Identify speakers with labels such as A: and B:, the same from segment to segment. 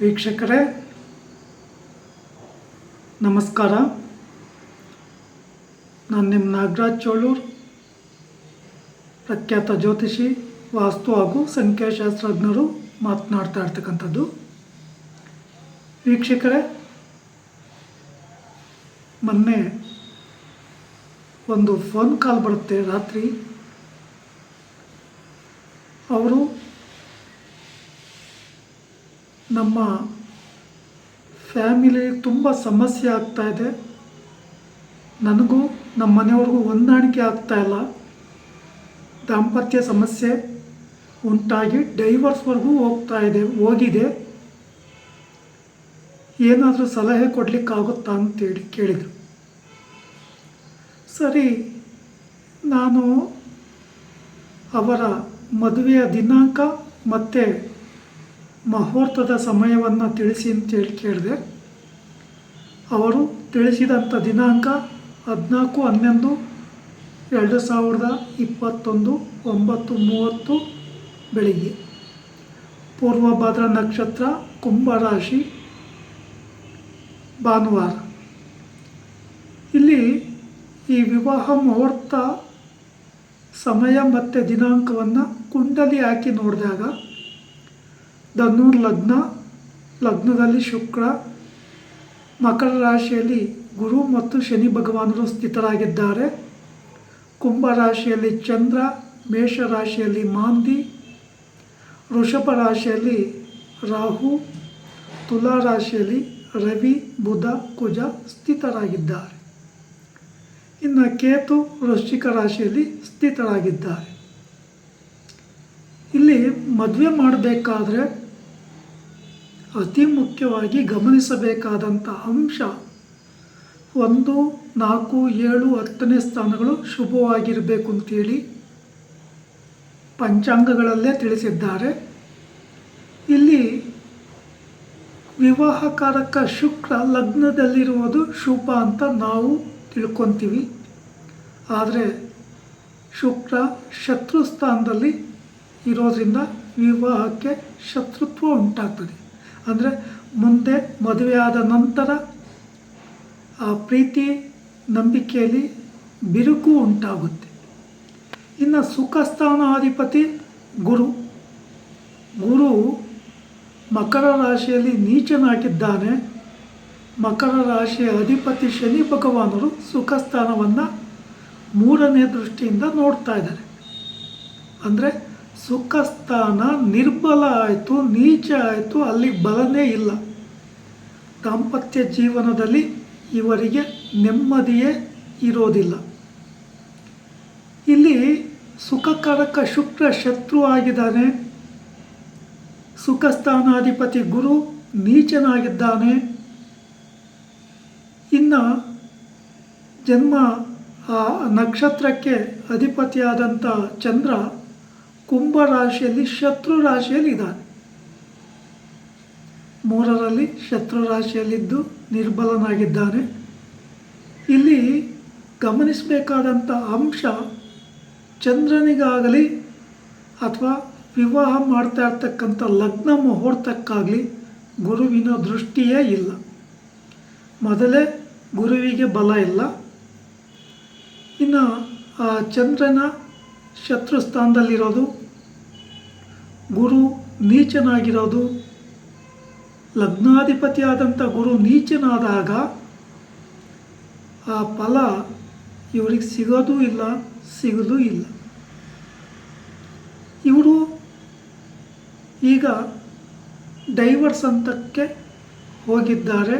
A: ವೀಕ್ಷಕರೇ, ನಮಸ್ಕಾರ. ನಾನು ನಿಮ್ಮ ನಾಗರಾಜ್ ಚೋಳೂರ್, ಪ್ರಖ್ಯಾತ ಜ್ಯೋತಿಷಿ, ವಾಸ್ತು ಹಾಗೂ ಸಂಖ್ಯಾಶಾಸ್ತ್ರಜ್ಞರು ಮಾತನಾಡ್ತಾ ಇರ್ತಕ್ಕಂಥದ್ದು. ವೀಕ್ಷಕರೇ, ಮೊನ್ನೆ ಒಂದು ಫೋನ್ ಕಾಲ್ ಬರುತ್ತೆ ರಾತ್ರಿ. ಅವರು ನಮ್ಮ ಫ್ಯಾಮಿಲಿ ತುಂಬ ಸಮಸ್ಯೆ ಆಗ್ತಾ ಇದೆ. ನನಗೂ ನಮ್ಮ ಮನೆಯವ್ರಿಗೂ ಹೊಂದಾಣಿಕೆ ಆಗ್ತಾ ಇಲ್ಲ. ದಾಂಪತ್ಯ ಸಮಸ್ಯೆ ಉಂಟಾಗಿ ಡೈವರ್ಸ್ವರೆಗೂ ಹೋಗ್ತಾ ಇದೆ, ಹೋಗಿದೆ. ಏನಾದರೂ ಸಲಹೆ ಕೊಡಲಿಕ್ಕಾಗುತ್ತಾ ಅಂತೇಳಿ ಕೇಳಿದರು. ಸರಿ, ನಾನು ಅವರ ಮದುವೆಯ ದಿನಾಂಕ ಮತ್ತು ಮುಹೂರ್ತದ ಸಮಯವನ್ನು ತಿಳಿಸಿ ಅಂತೇಳಿ ಕೇಳಿದೆ. ಅವರು ತಿಳಿಸಿದಂಥ ದಿನಾಂಕ ಹದಿನಾಲ್ಕು, ಹನ್ನೊಂದು, ಎರಡು ಸಾವಿರದ ಇಪ್ಪತ್ತೊಂದು, ಒಂಬತ್ತು, ಮೂವತ್ತು ಬೆಳಿಗ್ಗೆ. ಪೂರ್ವಭದ್ರ ನಕ್ಷತ್ರ, ಕುಂಭರಾಶಿ, ಭಾನುವಾರ. ಇಲ್ಲಿ ಈ ವಿವಾಹ ಮುಹೂರ್ತ ಸಮಯ ಮತ್ತು ದಿನಾಂಕವನ್ನು ಕುಂಡಲಿ ಹಾಕಿ ನೋಡಿದಾಗ ಧನುರ್ ಲಗ್ನ, ಲಗ್ನದಲ್ಲಿ ಶುಕ್ರ. ಮಕರ ರಾಶಿಯಲ್ಲಿ ಗುರು ಮತ್ತು ಶನಿ ಭಗವಾನರು ಸ್ಥಿತರಾಗಿದ್ದಾರೆ. ಕುಂಭ ರಾಶಿಯಲ್ಲಿ ಚಂದ್ರ, ಮೇಷ ರಾಶಿಯಲ್ಲಿ ಮಾಂದಿ. ವೃಷಭ ರಾಶಿಯಲ್ಲಿ ರಾಹು. ತುಲಾ ರಾಶಿಯಲ್ಲಿ ರವಿ, ಬುಧ, ಕುಜ ಸ್ಥಿತರಾಗಿದ್ದಾರೆ. ಇನ್ನು ಕೇತು ವೃಶ್ಚಿಕ ರಾಶಿಯಲ್ಲಿ ಸ್ಥಿತರಾಗಿದ್ದಾರೆ. ಇಲ್ಲಿ ಮದುವೆ ಮಾಡಬೇಕಾದ್ರೆ ಅತಿ ಮುಖ್ಯವಾಗಿ ಗಮನಿಸಬೇಕಾದಂಥ ಅಂಶ ಒಂದು, ನಾಲ್ಕು, ಏಳು, ಹತ್ತನೇ ಸ್ಥಾನಗಳು ಶುಭವಾಗಿರಬೇಕು ಅಂತೇಳಿ ಪಂಚಾಂಗಗಳಲ್ಲೇ ತಿಳಿಸಿದ್ದಾರೆ. ಇಲ್ಲಿ ವಿವಾಹಕಾರಕ ಶುಕ್ರ ಲಗ್ನದಲ್ಲಿರುವುದು ಶುಭ ಅಂತ ನಾವು ತಿಳ್ಕೊತೀವಿ. ಆದರೆ ಶುಕ್ರ ಶತ್ರು ಸ್ಥಾನದಲ್ಲಿ ಇರೋದ್ರಿಂದ ವಿವಾಹಕ್ಕೆ ಶತ್ರುತ್ವ ಉಂಟಾಗ್ತದೆ. ಅಂದರೆ ಮುಂದೆ ಮದುವೆಯಾದ ನಂತರ ಆ ಪ್ರೀತಿ ನಂಬಿಕೆಯಲ್ಲಿ ಬಿರುಕು ಉಂಟಾಗುತ್ತೆ. ಇನ್ನು ಸುಖಸ್ಥಾನಾಧಿಪತಿ ಗುರು. ಗುರು ಮಕರ ರಾಶಿಯಲ್ಲಿ ನೀಚನಾಗಿದ್ದಾನೆ. ಮಕರ ರಾಶಿಯ ಅಧಿಪತಿ ಶನಿ ಭಗವಾನರು ಸುಖಸ್ಥಾನವನ್ನು ಮೂರನೇ ದೃಷ್ಟಿಯಿಂದ ನೋಡ್ತಾ ಇದ್ದಾರೆ. ಅಂದರೆ ಸುಖಸ್ಥಾನ ನಿರ್ಬಲ ಆಯಿತು, ನೀಚ ಆಯಿತು, ಅಲ್ಲಿ ಬಲನೇ ಇಲ್ಲ. ದಾಂಪತ್ಯ ಜೀವನದಲ್ಲಿ ಇವರಿಗೆ ನೆಮ್ಮದಿಯೇ ಇರೋದಿಲ್ಲ. ಇಲ್ಲಿ ಸುಖಕಾರಕ ಶುಕ್ರ ಶತ್ರು ಆಗಿದ್ದಾನೆ. ಸುಖಸ್ಥಾನಾಧಿಪತಿ ಗುರು ನೀಚನಾಗಿದ್ದಾನೆ. ಇನ್ನು ಜನ್ಮ ಆ ನಕ್ಷತ್ರಕ್ಕೆ ಅಧಿಪತಿಯಾದಂಥ ಚಂದ್ರ ಕುಂಭ ರಾಶಿಯಲ್ಲಿ ಶತ್ರು ರಾಶಿಯಲ್ಲಿ ಇದ್ದಾನೆ ಮೂರರಲ್ಲಿ ಶತ್ರು ರಾಶಿಯಲ್ಲಿದ್ದು ನಿರ್ಬಲನಾಗಿದ್ದಾನೆ. ಇಲ್ಲಿ ಗಮನಿಸಬೇಕಾದಂಥ ಅಂಶ ಚಂದ್ರನಿಗಾಗಲಿ ಅಥವಾ ವಿವಾಹ ಮಾಡ್ತಾ ಇರ್ತಕ್ಕಂಥ ಲಗ್ನ ಮುಹೂರ್ತಕ್ಕಾಗಲಿ ಗುರುವಿನ ದೃಷ್ಟಿಯೇ ಇಲ್ಲ. ಮೊದಲೇ ಗುರುವಿಗೆ ಬಲ ಇಲ್ಲ. ಇನ್ನು ಆ ಚಂದ್ರನ ಶತ್ರು ಸ್ಥಾನದಲ್ಲಿರೋದು ಗುರು ನೀಚನಾಗಿರೋದು, ಲಗ್ನಾಧಿಪತಿಯಾದಂಥ ಗುರು ನೀಚನಾದಾಗ ಆ ಫಲ ಇವರಿಗೆ ಸಿಗೋದೂ ಇಲ್ಲ ಸಿಗೋದೂ ಇಲ್ಲ. ಇವರು ಈಗ ಡೈವರ್ಸ್ ಹಂತಕ್ಕೆ ಹೋಗಿದ್ದಾರೆ.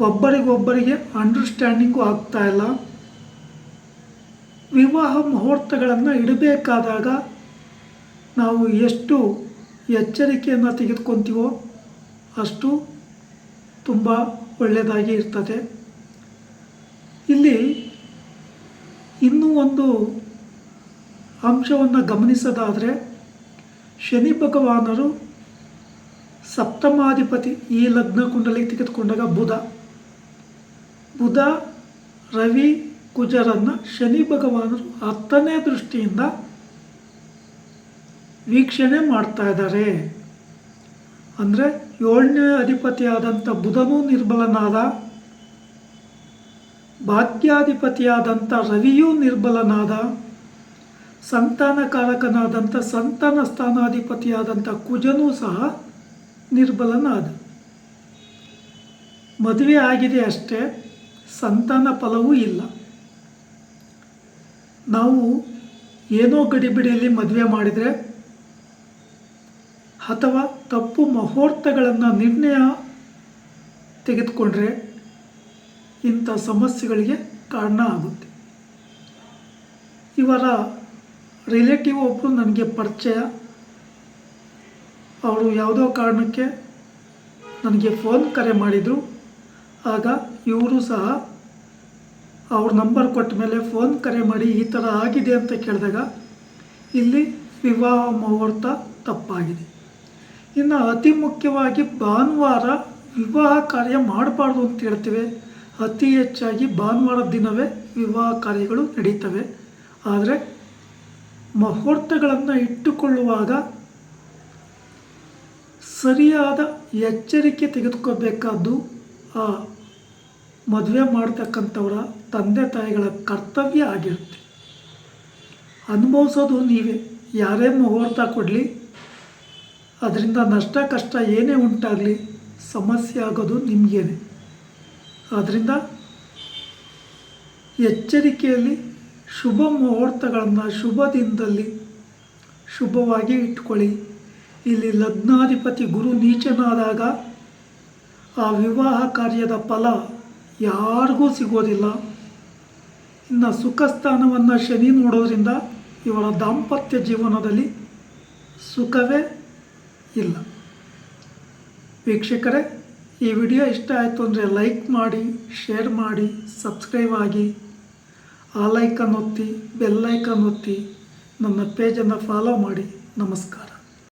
A: ಒಬ್ಬರಿಗೊಬ್ಬರಿಗೆ ಅಂಡರ್ಸ್ಟ್ಯಾಂಡಿಂಗು ಆಗ್ತಾ ಇಲ್ಲ. ವಿವಾಹ ಮುಹೂರ್ತಗಳನ್ನು ಇಡಬೇಕಾದಾಗ ನಾವು ಎಷ್ಟು ಎಚ್ಚರಿಕೆಯನ್ನು ತೆಗೆದುಕೊಂತೀವೋ ಅಷ್ಟು ತುಂಬ ಒಳ್ಳೆಯದಾಗಿ ಇರ್ತದೆ. ಇಲ್ಲಿ ಇನ್ನೂ ಒಂದು ಅಂಶವನ್ನು ಗಮನಿಸೋದಾದರೆ ಶನಿ ಭಗವಾನರು ಸಪ್ತಮಾಧಿಪತಿ ಈ ಲಗ್ನ ಕುಂಡಲಿಗೆ ತೆಗೆದುಕೊಂಡಾಗ ಬುಧ. ಬುಧ, ರವಿ ಕುಜರನ್ನು ಶನಿ ಭಗವಾನರು ಹತ್ತನೇ ದೃಷ್ಟಿಯಿಂದ ವೀಕ್ಷಣೆ ಮಾಡ್ತಾ ಇದ್ದಾರೆ. ಅಂದರೆ ಏಳನೇ ಅಧಿಪತಿಯಾದಂಥ ಬುಧನೂ ನಿರ್ಬಲನಾದ, ಭಾಗ್ಯಾಧಿಪತಿಯಾದಂಥ ರವಿಯೂ ನಿರ್ಬಲನಾದ ಸಂತಾನಕಾರಕನಾದಂಥ ಸಂತಾನ ಸ್ಥಾನಾಧಿಪತಿಯಾದಂಥ ಕುಜನೂ ಸಹ ನಿರ್ಬಲನಾದ. ಮದುವೆ ಆಗಿದೆ ಅಷ್ಟೇ, ಸಂತಾನ ಫಲವೂ ಇಲ್ಲ. ನಾವು ಏನೋ ಗಡಿಬಿಡಿಯಲ್ಲಿ ಮದುವೆ ಮಾಡಿದರೆ ಅಥವಾ ತಪ್ಪು ಮುಹೂರ್ತಗಳನ್ನು ನಿರ್ಣಯ ತೆಗೆದುಕೊಂಡ್ರೆ ಇಂಥ ಸಮಸ್ಯೆಗಳಿಗೆ ಕಾರಣ ಆಗುತ್ತೆ. ಇವರ ರಿಲೇಟಿವ್ ಒಬ್ಬರು ನನಗೆ ಪರಿಚಯ. ಅವರು ಯಾವುದೋ ಕಾರಣಕ್ಕೆ ನನಗೆ ಫೋನ್ ಕರೆ ಮಾಡಿದರು. ಆಗ ಇವರು ಸಹ ಅವ್ರ ನಂಬರ್ ಕೊಟ್ಟ ಮೇಲೆ ಫೋನ್ ಕರೆ ಮಾಡಿ ಈ ಥರ ಆಗಿದೆ ಅಂತ ಕೇಳಿದಾಗ ಇಲ್ಲಿ ವಿವಾಹ ಮುಹೂರ್ತ ತಪ್ಪಾಗಿದೆ. ಇನ್ನು ಅತಿ ಮುಖ್ಯವಾಗಿ ಭಾನುವಾರ ವಿವಾಹ ಕಾರ್ಯ ಮಾಡಬಾರ್ದು ಅಂತ ಹೇಳ್ತೇವೆ. ಅತಿ ಹೆಚ್ಚಾಗಿ ಭಾನುವಾರ ದಿನವೇ ವಿವಾಹ ಕಾರ್ಯಗಳು ನಡೀತವೆ. ಆದರೆ ಮುಹೂರ್ತಗಳನ್ನು ಇಟ್ಟುಕೊಳ್ಳುವಾಗ ಸರಿಯಾದ ಎಚ್ಚರಿಕೆ ತೆಗೆದುಕೋಬೇಕಾದ್ದು ಆ ಮದುವೆ ಮಾಡ್ತಕ್ಕಂಥವರ ತಂದೆ ತಾಯಿಗಳ ಕರ್ತವ್ಯ ಆಗಿರುತ್ತೆ. ಅನುಭವಿಸೋದು ನೀವೇ. ಯಾರೇ ಮುಹೂರ್ತ ಕೊಡಲಿ, ಅದರಿಂದ ನಷ್ಟ ಕಷ್ಟ ಏನೇ ಉಂಟಾಗಲಿ, ಸಮಸ್ಯೆ ಆಗೋದು ನಿಮಗೇನೆ. ಆದ್ದರಿಂದ ಎಚ್ಚರಿಕೆಯಲ್ಲಿ ಶುಭ ಮುಹೂರ್ತಗಳನ್ನು ಶುಭ ದಿನದಲ್ಲಿ ಶುಭವಾಗಿ ಇಟ್ಕೊಳ್ಳಿ. ಇಲ್ಲಿ ಲಗ್ನಾಧಿಪತಿ ಗುರು ನೀಚನಾದಾಗ ಆ ವಿವಾಹ ಕಾರ್ಯದ ಫಲ ಯಾರಿಗೂ ಸಿಗೋದಿಲ್ಲ. ಇನ್ನು ಸುಖ ಸ್ಥಾನವನ್ನು ಶನಿ ನೋಡೋದ್ರಿಂದ ಇವರ ದಾಂಪತ್ಯ ಜೀವನದಲ್ಲಿ ಸುಖವೇ ಇಲ್ಲ. ವೀಕ್ಷಕರೇ, ಈ ವಿಡಿಯೋ ಇಷ್ಟ ಆಯಿತು ಅಂದರೆ ಲೈಕ್ ಮಾಡಿ, ಶೇರ್ ಮಾಡಿ, ಸಬ್ಸ್ಕ್ರೈಬ್ ಆಗಿ ಆ ಲೈಕನ್ ಒತ್ತಿ ಬೆಲ್ಲೈಕನ್ ಒತ್ತಿ, ನನ್ನ ಪೇಜನ್ನು ಫಾಲೋ ಮಾಡಿ. ನಮಸ್ಕಾರ.